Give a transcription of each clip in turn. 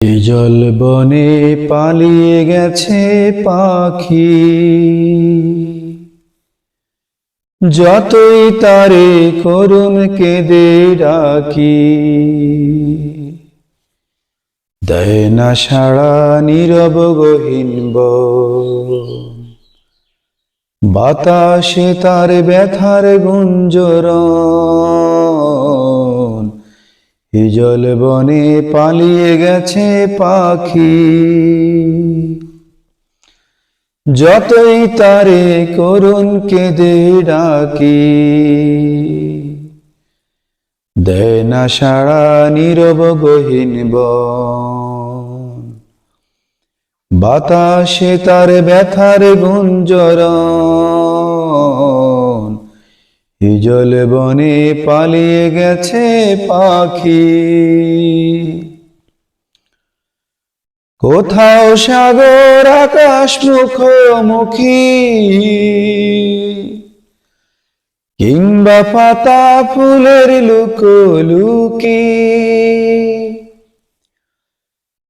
জল বনে পালিয়ে গেছে পাখি যতই তারে করুণ কেঁদে ডাকি, দেয় না সাড়া নীরব গহীন। বাতাসে তার ব্যথার গুঞ্জরণ হিজল বনে পালিয়ে গেছে পাখি। যতই তারে করুণ কেঁদে ডাকি, দেয় না সাড়া নীরব গহীন বাতাসে তার ব্যথার গুঞ্জরণ হিজল বনে পালিয়ে গেছে পাখি। কোথাও সাগর, আকাশ মুখোমুখি। কিংবা পাতা ফুলের লুকোলুকি।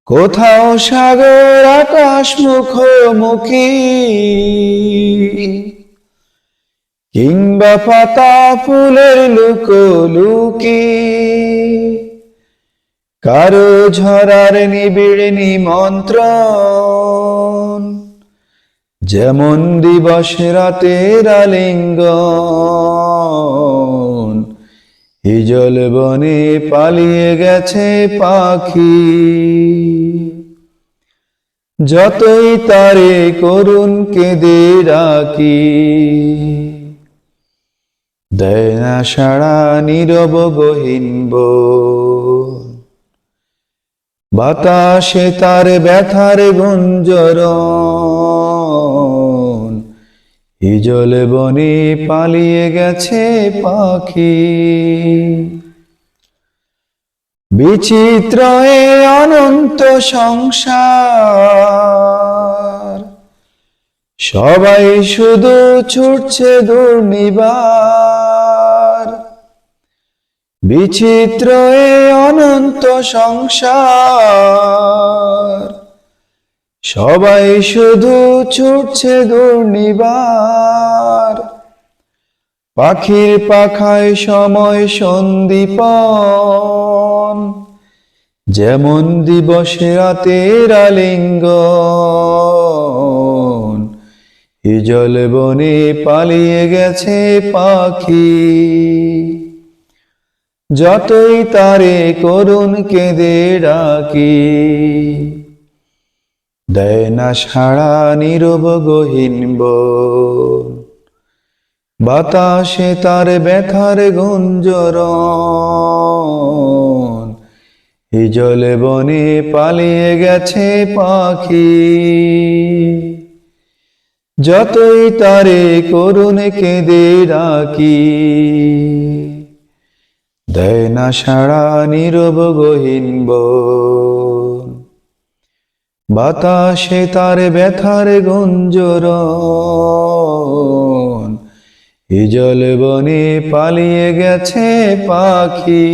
কোথাও সাগর, আকাশ মুখোমুখি। কিংবা পাতা ফুলের লুকোলুকি। কারও ঝরার নিবিড় নিমন্ত্রণ, যেমন দিবস রাতের আলিঙ্গন। হিজল বনে পালিয়ে গেছে পাখি। যতই তারে করুণ কেঁদে ডাকি দেয় না সাড়া নীরব গহীন বন। বাতাসে তার ব্যথার গুঞ্জরণ। হিজল বনে পালিয়ে গেছে পাখি। বিচিত্র এ অনন্ত সংসার। সবাই শুধু ছুটছে দুর্নিবার। বিচিত্র এ অনন্ত সংসার। সবাই শুধু ছুটছে দুর্নিবার। পাখির পাখায় সময় সন্দীপন। যেমন দিবসে রাতের আলিঙ্গন। হিজল বনে পালিয়ে গেছে পাখি। যতই তারে করুণ কেঁদে ডাকি, দেয় না সাড়া নীরব গহীন। বাতাসে তার ব্যথার গুঞ্জরণ। হিজল বনে পালিয়ে গেছে পাখি। যতই তারে করুণ কেঁদে ডাকি দেয় না সাড়া নীরব গহীন বন। বাতাসে তার ব্যথার গুঞ্জরণ হিজল বনে পালিয়ে গেছে পাখি